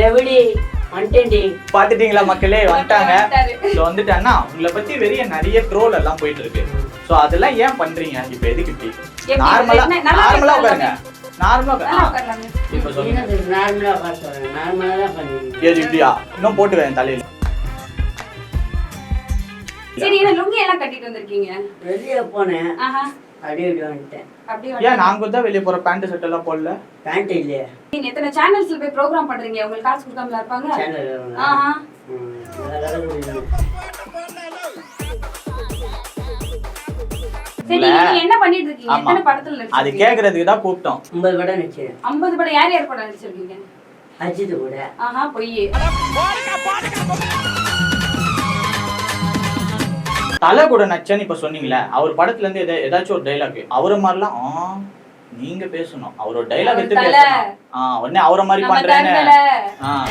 லெவடி வந்துட்டேன்டி. பாத்துட்டீங்களா மக்களே? வந்துட்டாங்க. ஸோ வந்துட்டாங்கன்னா உங்களை பத்தி வெளிய நிறைய ட்ரோல் எல்லாம் போயிட்டு இருக்கு. ஸோ அதெல்லாம் ஏன் பண்றீங்க? இப்ப எதுக்கு இப்படி? நார்மலா நார்மலா. உட்காருங்க. நார்மலா. இப்ப சொல்லுங்க. என்னது நார்மலா உட்கார சொல்றேன் நார்மலா தான் பண்ணிருக்கேன் ஏது இப்படியா? இன்னும் போட்டு வேன் தலையில. சரி என்ன லுங்கி எல்லாம் கட்டிட்டு வந்திருக்கீங்க? வெளியே போனேன். ஆஹா. அப்படியே அப்படியே ஏன் நாங்க தான் வெளிய போற பேண்ட் ஷர்ட் எல்லாம் போடல? பேண்ட் இல்லையே. நீங்க எத்தனை சேனல்ஸ்ல போய் ப்ரோக்ராம் பண்றீங்க? உங்களுக்கு காசு கொடுக்காமல இருப்பாங்க? சேனல் ஆஹா. சரி நீங்க என்ன பண்ணிட்டு இருக்கீங்க? ஆமா. எத்தனை படத்துல அது நடிச்சிருக்கீங்க கேக்குறதுக்கு தான் கூப்பிட்டோம். ஐம்பது படம் நிச்சயம் 50 படம் யார் யார் படம் நடிச்சிருக்கீங்க? அஜித் கூட. ஆஹா பொய். தலை கூட நச்சன்னு இப்ப சொன்னீங்களே அவர் படத்துல இருந்து எதா- ஏதாச்சும் ஒரு டைலாக் அவரை மாதிரிலாம் ஆ, நீங்க பேசணும். அவரோட டைலாக் எடுத்து. பேசணும். ஆ, உடனே அவரை மாதிரி பண்றேன்னு. ஆ.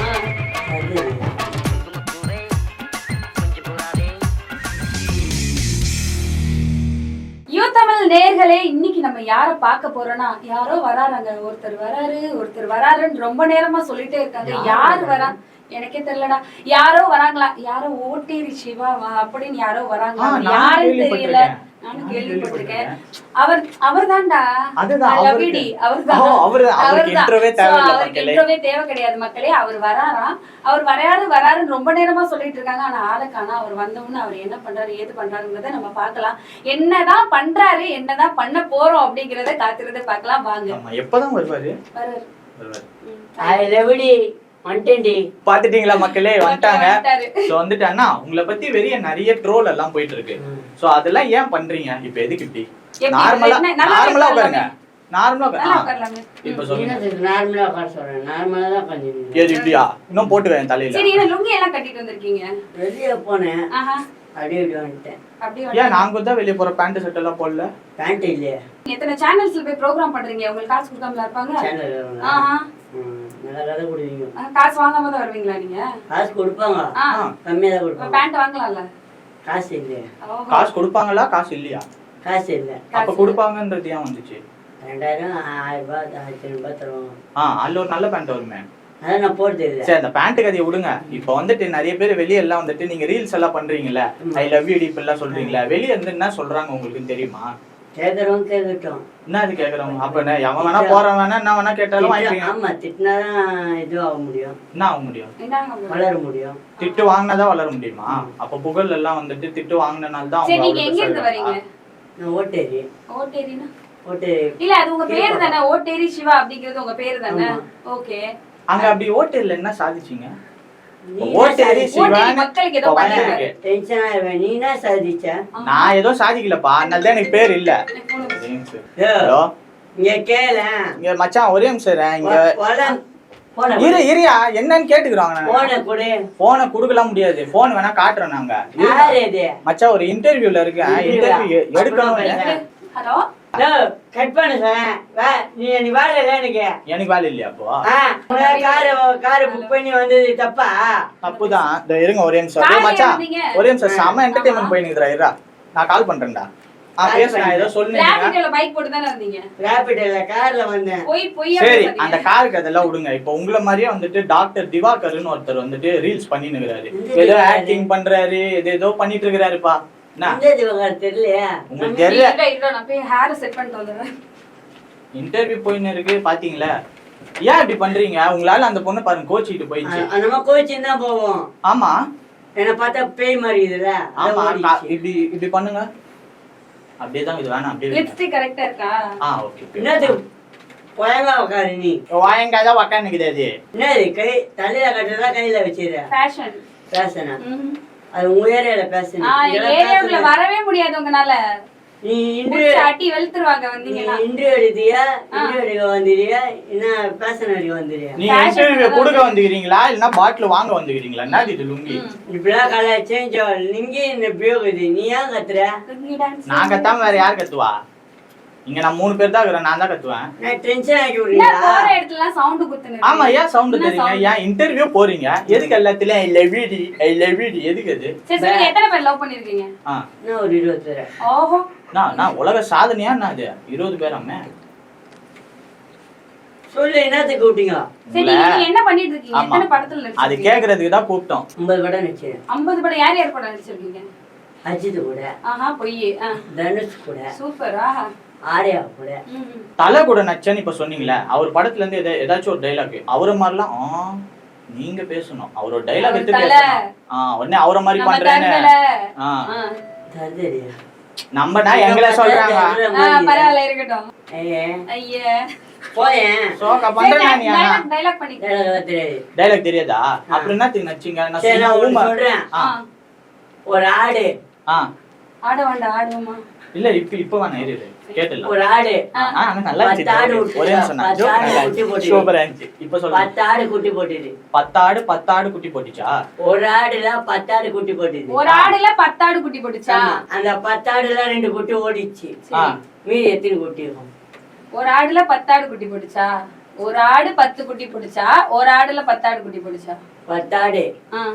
தமிழ் நேர்களே இன்னைக்கு நம்ம யார பார்க்க போறோம்னா யாரோ வராறாங்க. ஒருத்தர் வராரு ஒருத்தர் வராருன்னு ரொம்ப நேரமா சொல்லிட்டே இருக்காங்க. யார் வரா எனக்கே தெரியலடா யாரோ வராங்களா யாரோ ஓட்டேரி சிவாவா அப்படின்னு யாரோ வராங்களா யாருன்னு தெரியல. நானும் கேள்விப்பட்டிருக்கேன் அவர் அவர்தான்டா அதுதான், I love அவருக்கு. you டி. அவர்தான். ஓ, அவர்தான். அவருக்கு அவர்தான். intro-வே So, தேவையில்ல அவருக்கு மக்களே. intro-வே தேவை கிடையாது மக்களே அவர் வராராம் அவர் வரையாது வராருன்னு ரொம்ப நேரமா சொல்லிட்டு இருக்காங்க ஆனா ஆளை காணா அவர் வந்தவுடனே அவர் என்ன பண்றாரு ஏது பண்றாருங்கிறத நம்ம பார்க்கலாம் என்னதான் பண்றாரு என்னதான் பண்ண போறோம் அப்படிங்கறத காத்திரதை பார்க்கலாம் வாங்க எப்பதான் வருவாரு வராரு. வருவாரு பாத்துட்டீங்களா மக்களே? வந்துட்டாங்க. சோ வந்துட்டாங்கன்னா உங்களை பத்தி வெளிய நிறைய ட்ரோல் எல்லாம் போயிட்டு இருக்கு சோ அதெல்லாம் ஏன் பண்றீங்க? இப்ப எதுக்கு இப்படி? நார்மலா நார்மலா. உட்காருங்க. நார்மலா நல்லா உட்காருங்க உட்காரலாமே. இப்ப சொல்லுங்க. என்னது நார்மலா உட்கார சொல்றேன்? நார்மலா தான் பண்ணிருக்கேன் ஏது இப்படியா? இன்னும் போட்டு வேன் தலையில. சரி என்ன லுங்கி எல்லாம் கட்டிட்டு வந்திருக்கீங்க. வெளியே போனேன். ஆஹா. அப்படியே இப்படி வந்துட்டேன். அப்படியே ஏன் நாங்க தான் வெளிய போற பேண்ட் ஷர்ட் எல்லாம் போடல? பேண்ட் இல்லையே. எத்தனை சேனல்ஸ்ல போய் ப்ரோக்ராம் பண்றீங்க? உங்களுக்கு காசு கொடுக்காமல இருப்பாங்க சேனல் ஆஹா. நல்லா கதை கொடுவீங்க ஆ, காசு வாங்காம தான் வருவீங்களா நீங்க? காசு கொடுப்பாங்க. ஆ. கம்மியா தான் கொடுப்பாங்க. பேண்ட் வாங்கலாம்ல? காசு இல்லையே. காசு கொடுப்பாங்களா காசு இல்லையா? காசு இல்லை. அப்ப கொடுப்பாங்கன்றது ஏன் வந்துச்சு? ரெண்டாயிரம் ஆயிரம் ரூபாய் ஆயிரத்தி ரூபாய் ஆ அதுல ஒரு நல்ல பேண்ட் வருமே. அதான் நான் போடுறது இல்லை சரி அந்த பேண்ட் கதையை விடுங்க. இப்போ வந்துட்டு நிறைய பேர் வெளிய எல்லாம் வந்துட்டு நீங்க ரீல்ஸ் எல்லாம் பண்றீங்கல்ல ஐ லவ் யூ இப்ப எல்லாம் சொல்றீங்களா வெளிய இருந்து என்ன சொல்றாங்க உங்களுக்கு தெரியுமா? கேட்கறவங்க கேட்கட்டும் என்ன அது அப்ப என்ன எவன் வேணா போறவன் வேணா என்ன வேணா கேட்டாலும் வாங்கிப்பீங்க. ஆமா திட்டினாதான் இதுவாக முடியும். என்ன ஆக முடியும். வளர முடியும். திட்டு வாங்கினாதான் வளர முடியுமா? அப்ப புகழ் எல்லாம் வந்துட்டு திட்டு வாங்கினால தான் சரி அவங்க நீங்க எங்க இருந்து வரீங்க? நான் ஓட்டேரி. ஓட்டேரினா? ஓட்டேரி. இல்ல அது உங்க பேரு தானே ஓட்டேரி சிவா அப்படிங்கிறது உங்க பேரு தானே. ஓகே. அங்க அப்படி ஓட்டேரில என்ன சாதிச்சீங்க? நான் ஏதோ சாதிக்கலப்பா. அதனால தான் எனக்கு பேர் இல்ல. இங்க கேள. இங்க மச்சான் ஒரே நிமிஷம் இரு. இங்க போன இரு இரியா என்னன்னு கேட்டுக்கிறோங்க போன கொடு. போனை குடுக்கலாம் முடியாது. போன் வேணா காட்டுறோம் நாங்க. யார் இது? மச்சான் ஒரு இன்டர்வியூல இருக்கேன்? இன்டர்வியூ எடுக்கணும் கட் பண்ணு சார் நீ நீ வாழ எனக்கு? எனக்கு வேலை இல்லையா அப்போ? காரு காரு புக் பண்ணி வந்தது தப்பா? தப்புதான். இந்த இருங்க ஒரே நிமிஷம். மச்சான். ஒரே நிமிஷம். செம என்டர்டைன்மெண்ட் போய் நிக்கிறா இருடா. நான் கால் பண்றேன்டா. ஆ Call பேசுறேன் ஏதோ பண்றேன். சொல்லுங்க ரேபிட்டோல பைக் போட்டு தானே இருந்தீங்க ரேபிட்ல கார்ல வந்தேன். போய் போய் சரி அந்த காருக்கு அதெல்லாம் விடுங்க. இப்போ உங்களை மாதிரியே வந்துட்டு டாக்டர் திவாகர்னு ஒருத்தர் வந்துட்டு ரீல்ஸ் பண்ணி நிக்கிறாரு இந்த ஏதோ? ஆக்டிங் பண்றாரு ஏதோ ஏதோ பண்ணிட்டு இருக்கிறாருப்பா. உங்களுக்கு தெரியல. இல்ல இல்ல நான் போய் ஹேர் செட் பண்ணிட்டு வந்துடுறேன். இன்டர்வியூ போயின்னு இருக்கு பாத்தீங்களா? ஏன் இப்படி பண்றீங்க? உங்களால அந்த பொண்ணு பாருங்க கோச்சிட்டு போயிடுச்சு. நம்ம கோச்சிங் தான் போவோம். ஆமா. என்ன பார்த்தா பேய் மாதிரி இதுல ஆமா இப்படி இப்படி பண்ணுங்க. அப்படியே தான் இது வேணாம் அப்படியே வைங்க. லிப்ஸ்டிக் கரெக்டா இருக்கா? ஆ ஓகே என்னது? உட்காரு நீ. வாயங்காய் தான் உக்காந்துக்குது அது. என்னது கை தலையில கட்டுறதா கையில வச்சிருக்க ஃபேஷன் அது உங்க ஏரியால ஏரியாவுக்குள்ள வரவே முடியாது உங்கனால. நீ இன்று புடிச்சு அட்டி வெளுத்துருவாங்க நீ வந்தீங்கன்னா இன்டர்வியூ எடுத்தியா இன்டர்வியூ எடுக்க வந்துறியா என்ன பேசன எடுக்க வந்துறியா நீங்க Fashion இன்டர்வியூ கொடுக்க வந்துக்கிறீங்களா இல்லைன்னா பாட்டில் வாங்க வந்துக்கிறீங்களா என்ன இது லுங்கி? இப்படிலாம் கலை சேஞ்ச் ஆகல நீங்க என்ன பியோகுது நீ ஏன் கத்துற? லுங்கி நான் கத்தாம வேற யார் கத்துவா? இங்க நான் மூணு பேர் தான் இருக்கிறேன் நான் தான் கத்துவேன். டென்ஷன் என்ன விடுறீங்களா? போற இடத்துல சவுண்ட் குத்துன ஆமா ஏன் சவுண்ட் sound? ஏன் இன்டர்வியூ போறீங்க? எதுக்கு எல்லாத்துலயும் I love you I love you எதுக்கு அது சரி சரி எத்தனை பேர் லவ் பண்ணிருக்கீங்க? ஆ. நான் ஒரு இருபத்தி ஓஹோ. நான் நான் உலக சாதனையா நான் அது இருபது பேராமே சொல்லு என்னத்துக்கு கூப்பிட்டீங்க சரி நீங்க என்ன பண்ணிட்டு இருக்கீங்க. எத்தனை படத்துல அது நடிச்சிருக்கீங்க கேக்குறதுக்கு தான் கூப்பிட்டோம். ஐம்பது படம் நினைச்சு ஐம்பது படம் யார் யார் படம் நடிச்சிருக்கீங்க? அஜித் கூட ஆஹா பொய் தனுஷ் கூட. சூப்பர். ஆஹா ஆர்யா கூட. தலை கூட நச்சன்னு இப்ப சொன்னீங்களே அவர் படத்துல இருந்து எதா- ஏதாச்சும் ஒரு டைலாக் அவரை மாதிரிலாம் ஆ, நீங்க பேசணும். அவரோட டைலாக் எடுத்து. பேசணும். ஆ, உடனே அவரை மாதிரி பண்றேன்னு. ஆ, எங்களை சொல்றாங்க. பரவாயில்ல இருக்கட்டும். ஐயா. டைலாக் தெரியாது. அப்புறம் என்னத்துக்கு நச்சிங்க நான். சொல்றேன். ஒரு ஆடு. ஆ. ஆட வேண்டாம் ஆடுவோமா இல்ல இப்ப இப்ப வேணாம் இரு. ஒரு ஆடு. ஆ, ஆனா நல்லா பத்து ஆடு இருந்துச்சு விட்டு- ஒரே நிமிஷம் நான் பத்து joke ஆடு நல்லா குட்டி. போட்டு. குட்டி போட்டுது பத்தாடு பத்தாடு குட்டி போட்டுச்சா? ஒரு ஆடுல பத்தாடு குட்டி போட்டுது ஒரு ஆடுல பத்தாடு குட்டி போட்டுச்சா. அந்த பத்தாடுல ரெண்டு குட்டி ஓடிச்சு. ஆ. மீதி எத்தனை குட்டி இருக்கும்? ஒரு ஆடுல பத்தாடு குட்டி போட்டுச்சா? ஒரு ஆடு பத்து குட்டி போட்டுச்சா? ஒரு ஆடுல பத்தாடு குட்டி போட்டுச்சா? பத்தாடு ஆ.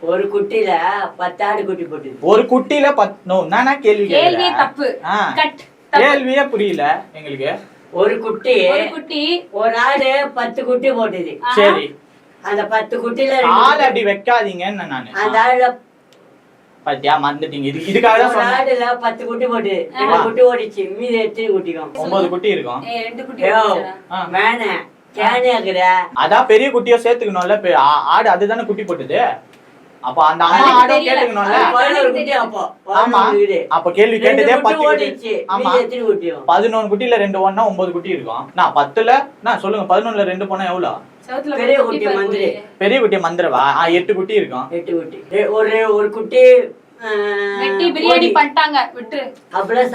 ஒரு குட்டில பத்தாடு குட்டி போட்டுது ஒரு குட்டியில பத் நானா கேள்வி தப்பு. கட். தப்பு. கேள்வியே புரியல எங்களுக்கு. ஒரு குட்டி ஒரு குட்டி. ஒரு ஆடு பத்து குட்டி போட்டுது. சரி. அந்த பத்து குட்டில ஆள் குட்டி- அப்படி வைக்காதீங்கன்னு நானு அந்த ஆடுல பாத்தியா மறந்துட்டீங்க. இது இதுக்காக தான் ஆடுல பத்து குட்டி போட்டு ரெண்டு குட்டி ஓடிச்சு. மீதி எத்தனை குட்டிக்கும். ஒன்பது குட்டி இருக்கும். ஏய், ரெண்டு குட்டி. வேணே கேனியாக்குற அதான் பெரிய குட்டியோ சேர்த்துக்கணும்ல. ஆடு அதுதானே குட்டி போட்டுது. அப்ப அந்த அம்மா தெரியல. கேட்டுக்கணும்ல? ஆமா. அப்ப கேள்வி கேட்டதே குட்டி பத்து குட்டி. ஓடிச்சு ஆமா. மீதி எத்தனை குட்டியும் பதினொன்று குட்டில ரெண்டு ஒண்ணா ஒன்பது குட்டி இருக்கும். நான் பத்துல நான் சொல்லுங்க பதினொன்னுல ரெண்டு போனா எவ்வளவு பெரிய குட்டி மந்திரி. பெரிய குட்டி மந்திரவா? ஆ, எட்டு குட்டி இருக்கும். எட்டு குட்டி. ஒரு ஒரு குட்டி வெட்டி பிரியாணி. பண்ணிட்டாங்க விட்டுரு. அப்படிலாம்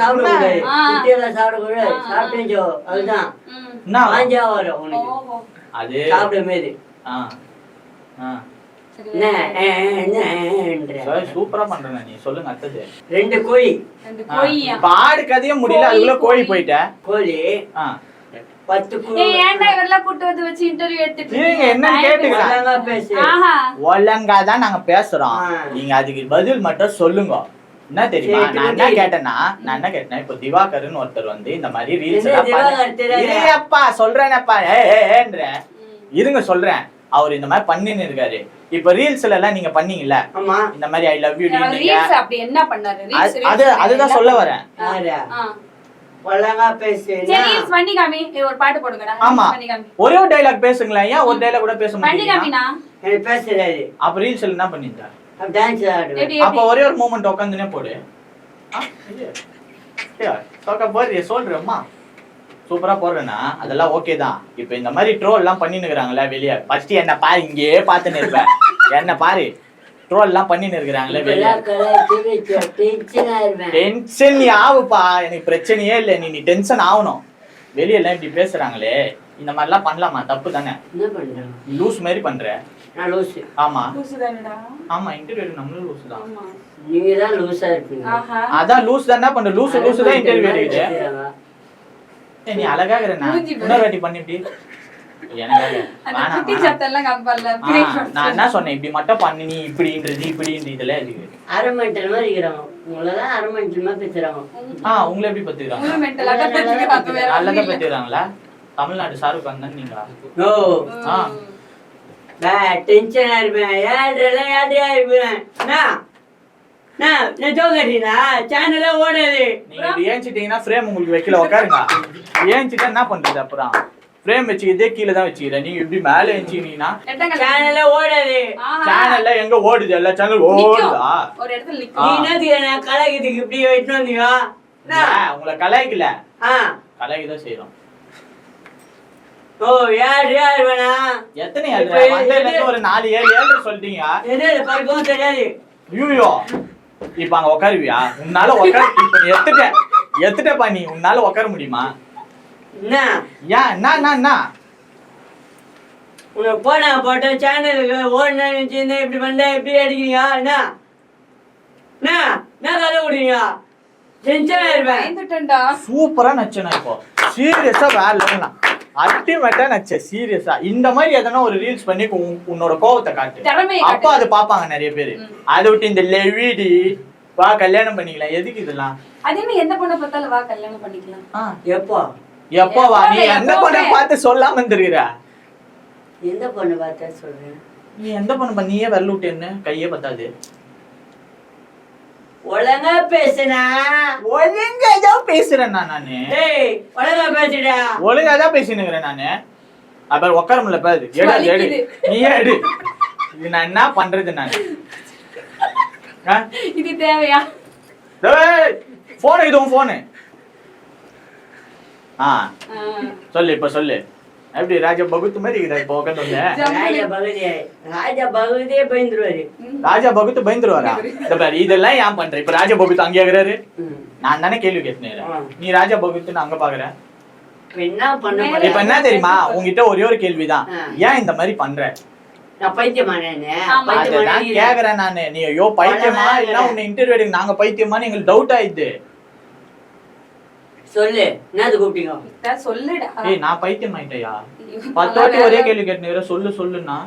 ஆ. குட்டி எல்லாம் சாப்பிடக்கூடாது. ஆ, ஆ. சாப்பிட்டேஞ்சோ அதுதான். வாஞ்சா வரும் உனக்கு. அது. சாப்பிட மாரி ஆ ஆ. சூப்பரா பண்றேன் நீ. சொல்லுங்க அடுத்தது ரெண்டு கோழி. ஆடு கதையும் முடியல கோழி, அதுக்குள்ள கோழி. பத்து. ஒழுங்கா பேசு. ஆஹா. ஒழுங்கா தான் நாங்க பேசுறோம். நீங்க அதுக்கு பதில் மட்டும் சொல்லுங்க. என்ன தெரியுமா? நான் என்ன. கேட்டேன்னா நான் என்ன கேட்டேன் இப்போ திவாகர்னு ஒருத்தர் வந்து இந்த மாதிரி ரீல்ஸ்? இருங்கப்பா சொல்றேனப்பா. ஏ ஏன்ற ம். இருங்க சொல்றேன். அவர் இந்த மாதிரி பண்ணின்னு இருக்காரு. இப்ப ரீல்ஸ்ல எல்லாம் நீங்க பண்ணீங்கல்ல? ஆமா. இந்த மாதிரி ஐ லவ் யூ அப்படி என்ன பண்ணாரு? அது அதுதான் சொல்ல? வரேன். ஒரு ஒரே ஒரு டைலாக் பேசுங்களேன் ஏன் ஒரு டைலாக் கூட பேச தெரியாது அப்ப ரீல்ஸ்ல என்ன பண்ணிருந்தா டான்ஸ் ஆடுவேன் எப்படி அப்ப ஒரே ஒரு மூமெண்ட் உட்காந்துனே போடு. சோக்கா போடுறிய சொல்றேம்மா. சூப்பரா போடுறேன்னா அதெல்லாம் ஓகே தான். இப்ப இந்த மாதிரி ட்ரோல் எல்லாம் பண்ணின்னு இருக்கிறாங்களே வெளிய. ஃபர்ஸ்ட் என்ன பாரு இங்கேயே பார்த்துன்னு இருப்பேன் என்ன பாரு ட்ரோல் எல்லாம் பண்ணின்னு இருக்கிறாங்களே வெளிய. டென்ஷன் ஆகுப்பா எனக்கு பிரச்சனையே இல்லை. நீ நீ டென்ஷன் ஆகணும். வெளிய எல்லாம் இப்படி பேசுறாங்களே. இந்த மாதிரிலாம் பண்ணலாமா? தப்பு தானே. லூஸ் மாதிரி பண்ற. ஆமா. ஆமா இன்டர்வியூ நம்மளும் லூஸ் தான். ஆமா. நீங்க தான் லூசா இருப்பீங்க. அதான் லூஸ் தான். என்ன பண்ற லூஸ் லூஸ் தான் இன்டர்வியூ. ஏய், நீ அழகா இருக்கிற மூஞ்சி பாரு. இன்னொரு வாட்டி பண்ணி இப்படி. எனக்காக. அந்த வேணாம், குட்டி வேணாம். சத்தம் எல்லாம் காப்பால ஆ, நான் என்ன சொன்னேன்? இப்படி மட்டும் பண்ணி நீ இப்படின்றது இப்படின்றது இதெல்லாம் அரை இருக்கிறாங்க உங்களதான் அரை மென்டல் மாதிரி பேசுறாங்க ஆ உங்களை எப்படி பத்துக்கிறாங்க? நல்லதா. பத்துக்கிறாங்களா? தமிழ்நாடு ஷாருக் கான் தான் நீங்க ஓ. ஆ. டென்ஷன் இருப்பேன்? என்ன? நான் ஜோகரினா சேனலே ஓடாது. நீங்க இப்படி ஏஞ்சிட்டீங்கன்னா ஃப்ரேம் உங்களுக்கு வைக்கல உட்காருங்க ஏஞ்சிட்டா என்ன பண்றது அப்புறம்? ஃப்ரேம் வச்சுக்கிட்டே கீழே தான் வச்சுக்கிறேன். நீங்க இப்படி மேல ஏஞ்சினீங்கன்னா. சேனலே ஓடாது. ஆஹா. சேனல்ல எங்க ஓடுது? எல்லா சேனல் நிக்கும். ஓடுதா? ஒரு இடத்துல நீ என்ன கலாய்க்கிறதுக்கு இப்படி வெயிட்டு வந்தீங்க உங்களை கலாய்க்கல. கலாய்க்கு தான் செய்யறோம் ஓ யார் யார் வேணா? எத்தனை ஒரு நாலு ஏழு ஏழு சொல்லிட்டீங்க. தெரியாது. ஐயோ இப்ப அங்க உட்காருவியா உன்னால உட்கார இப்ப நீ எத்துட்ட எத்துட்டப்பா நீ. உன்னால உட்கார முடியுமா? என்ன? ஏன் என்ன என்ன என்ன? உனக்கு போனா போட்ட சேனலுக்கு ஓடினா நினைச்சிருந்தா இப்படி பண்ண இப்படி அடிக்கிறீங்க என்ன? என்ன? என்ன கதை விடுறீங்க? ஆயிருப்பேன் பயந்துட்டேன்டா. சூப்பரா நச்சனா இப்போ? சீரியஸா வேற லெவலாம் அல்டிமேட்டா நச்ச சீரியஸா இந்த மாதிரி எதனா ஒரு ரீல்ஸ் பண்ணி உன்- உன்னோட கோவத்தை காட்டு. அப்ப. அது பாப்பாங்க நிறைய பேரு. அதை விட்டு இந்த லெவிடி வா கல்யாணம் பண்ணிக்கலாம். எதுக்கு இதெல்லாம்? அது என்ன எந்த பொண்ணை பார்த்தாலும் வா கல்யாணம் பண்ணிக்கலாம். எப்போ? எப்போ வா? நீ எந்த பொண்ணை? பார்த்து சொல்லாம இருந்திருக்கிற? எந்த பொண்ணு பார்த்தா சொல்றேன்? நீ எந்த பொண்ணு பா- நீயே வரல விட்டேன்னு கையே பத்தாது. ஒழுங்கா பேசுனா ஒழுங்கா தான் பேசுறேன் நானு டேய் ஒழுங்கா பேசுடா. ஒழுங்கா தான் பேசினுக்கிறேன் நானு. அப்புறம் உட்கார முடியல பாரு. எடு எடு. நீயே எடு. இது நான் என்ன பண்றது நானு? ஆ? இது தேவையா? டேய் போன் இது உன் போனு ஆ. ஆ. சொல்லு இப்ப சொல்லு. எப்படி ராஜா பகுத்து மாதிரி இருக்கிற இப்போ உட்காந்து ராஜா பகுதி ராஜா பகுதியே பயந்துருவாரு. ராஜா பகுத்து பயந்துருவாரா? பாரு இதெல்லாம் ஏன் பண்ற? இப்ப ராஜா பகுத்து அங்கே இருக்கிறாரு. நான் தானே கேள்வி கேட்டேன். நீ ராஜா பகுத்துன்னு அங்க பாக்குற இப்ப என்ன பண்ண மேல- போறேன் இப்ப என்ன தெரியுமா? உங்ககிட்ட ஒரே ஒரு கேள்விதான். ஏன் இந்த மாதிரி பண்ற? கேக்குறேன் நானு. நீ ஐயோ பைத்தியமா? இல்ல உன்னை இன்டர்வியூ நாங்க பைத்தியமான்னு எங்களுக்கு டவுட் ஆயிடுது. சொல்லு. என்னது கூப்பிட்டீங்க? சொல்லுடா. ஏய் நான் பைத்தியம் ஆயிட்டயா? பத்து வாட்டி ஒரே வேற. கேள்வி கேட்டு சொல்லு சொல்லுன்னா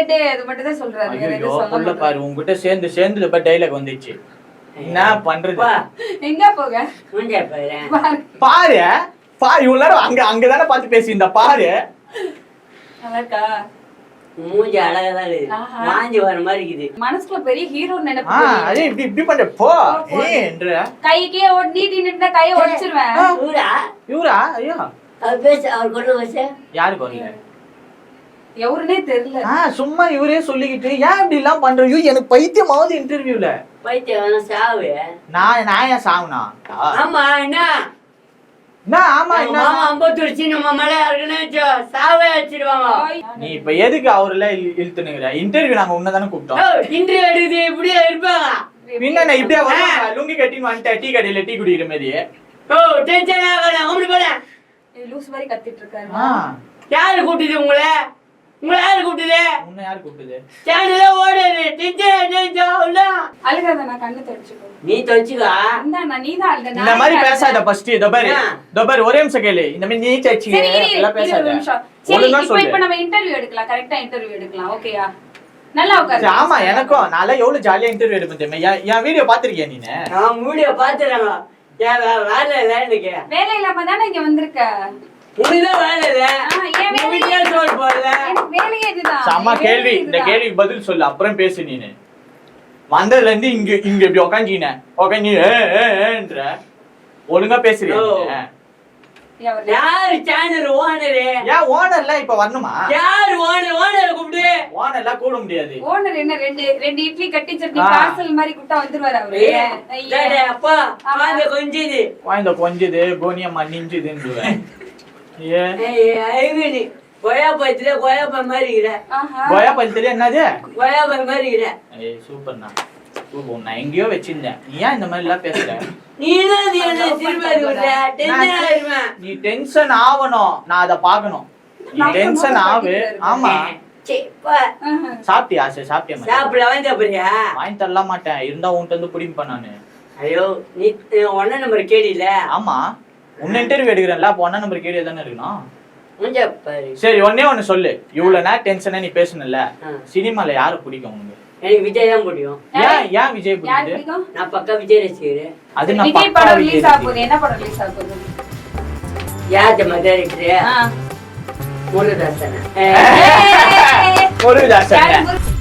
எடு அது மட்டும் தான் சொல்றாரு. வேற ஐயோ எதுவும் சொல்ல புள்ள மாட்டாரு. பாரு உங்ககிட்ட சேர்ந்து சேர்ந்து இப்ப டைலாக் வந்துச்சு. என்ன பண்றது? எங்க போக? மூஞ்சா பாரு பாரு. பாரு பாரு இவ்வளவு நேரம் அங்க அங்கதானே பார்த்து பேசியிருந்தா பாரு. நல்லா இருக்கா? மூஞ்சி அழகாதான். மாஞ்சி வர மாதிரி இருக்குது. மனசுக்குள்ள பெரிய ஹீரோ நினைப்பு ஆ தெரியுது. அதே இப்படி இப்படி பண்ற போ. போ, போ. ஏ என்ற. கைக்கே ஓடி நீட்டி நின்று கையை ஒடிச்சிருவேன். ஊரா இவரா? ஐயோ. அவர் பேச அவர் கொண்டு வச்ச யாருக்கு வரல எவருனே தெரியல. சும்மா இவரே சொல்லிக்கிட்டு ஏன் இப்படி எல்லாம் பண்ற? ஐயோ எனக்கு பைத்தியமாவது இன்டர்வியூல பைத்தியம் சாவு. நான் நான் ஏன் சாவுனா? ஆமா என்ன? நீ இப்ப எதுக்கு அவர்ல இழுத்துனுங்கிற இன்டர்வியூ நாங்க உன்னதானே கூப்பிட்டோம். இன்ட்ரி எடுக்குது இப்படியே இருப்பாங்க. பின்ன நான் இப்படியே லுங்கி கட்டின்னு வந்துட்டேன் டீ கடையில டீ குடிக்கிற மாதிரி. ஓ டென்ஷன் அப்படி போறேன் லூஸ் மாதிரி கத்திட்டு இருக்காரு. ஆ. யாரு கூப்பிட்டுது உங்களை? உங்களை யாரு கூப்பிட்டுது? உன்னை யாரு கூப்பிட்டது? சேனல ஓடுது. அழுகாத நான் கண்ணு நீ தொச்சுக்கா இந்தா நான் நீதான் அழுத. இந்த மாதிரி பேசாத ஃபர்ஸ்ட் இந்த பாரு. ஆ. இந்த பாரு ஒரே நிமிஷம் கேளு. இந்த மாதிரி நீ சச்சி எல்லாம் பேசாத. நிமிஷம். சரி இப்போ இப்போ நம்ம இன்டர்வியூ எடுக்கலாம். கரெக்டா இன்டர்வியூ எடுக்கலாம். ஓகேயா நல்லா உட்காரு. ஆமா எனக்கும். நான் எவ்வளவு ஜாலியா இன்டர்வியூ எடுப்பேன் தெரியுமா? என்- வீடியோ பாத்திருக்கியா நீனு நான் வீடியோ வே- வேலை இல்லை எனக்கு வேலை இல்லாம தானே இங்க வந்திருக்க? உனக்குதான் வேலை செம்ம கேள்வி. இந்த. கேள்விக்கு பதில் சொல்லு. அப்புறம் பேசு நீனு. வந்ததுல இருந்து இங்க இங்க இப்படி உக்காஞ்சின உக்காஞ்சி ஏ, ஏ, ஏன்ற. ஒழுங்கா பேசுறியா? யாரு சேனல் ஓனரு ஏன் ஓனர்ல இப்ப வரணுமா? யாரு ஓனர் ஓனரை கூப்பிடு. ஓனர்லாம் கூட முடியாது. ஓனர் என்ன ரெண்டு ரெண்டு இட்லி கட்டி சட்னி. பார்சல் மாதிரி குட்டா வந்துருவாரு அவரு. அப்பா. குழந்தை கொஞ்சிது. குழந்த கொஞ்சது கோனியம்மா நிஞ்சுதுன்னு ஐவினி கொயா பழத்துல கொயா பழம் மாதிரி இருக்கிற ஆஹா. கோயா பழத்துல என்னது? கொயா பழம் மாதிரி இருக்கிற ஏய் சூப்பர்ண்ணா. சூப்பர். நான் எங்கேயோ வச்சிருந்தேன். நீ ஏன் இந்த மாதிரி எல்லாம் பேசுற நீ டென்ஷன் ஆயிருவேன் நீ டென்ஷன் ஆவணும் நான் அதை பார்க்கணும். நீ டென்ஷன் ஆகு. ஆமா. சாப்பிட்டியா சரி சாப்பிட்டியா? சாப்பிட வாங்கி சாப்பிடுறியா? வாங்கி தரல மாட்டேன் இருந்தா உன்கிட்ட வந்து பிடிப்பேன் நானு. ஐயோ நீ ஒன்ன நம்பர் கேடில ஆமா. உன்ன இன்டர்வியூ எடுக்கிறேன்ல அப்போ ஒன்னா நம்பர் கேடியா தானே பாரு. சரி ஒன்னே ஒண்ணு சொல்லு. இவ்வளவு நேரம் டென்ஷனா நீ பேசணும்ல. சினிமால யாரு பிடிக்கும் உனக்கு? எனக்கு விஜய் தான் பிடிக்கும். ஏன் ஏன் விஜய் பிடிக்கும்? நான் பக்கா விஜய் ரசிகர். அது நான் விஜய் பக்கா படம் விஜய் ரிலீஸ் ஆக ரசிகன். போகுது. என்ன படம் ரிலீஸ் ஆக போகுது? யார் தெரியுமா டேரக்டர் ஆ. முருகதாசன். ஏய். முருகதாசன். யாரு முரு-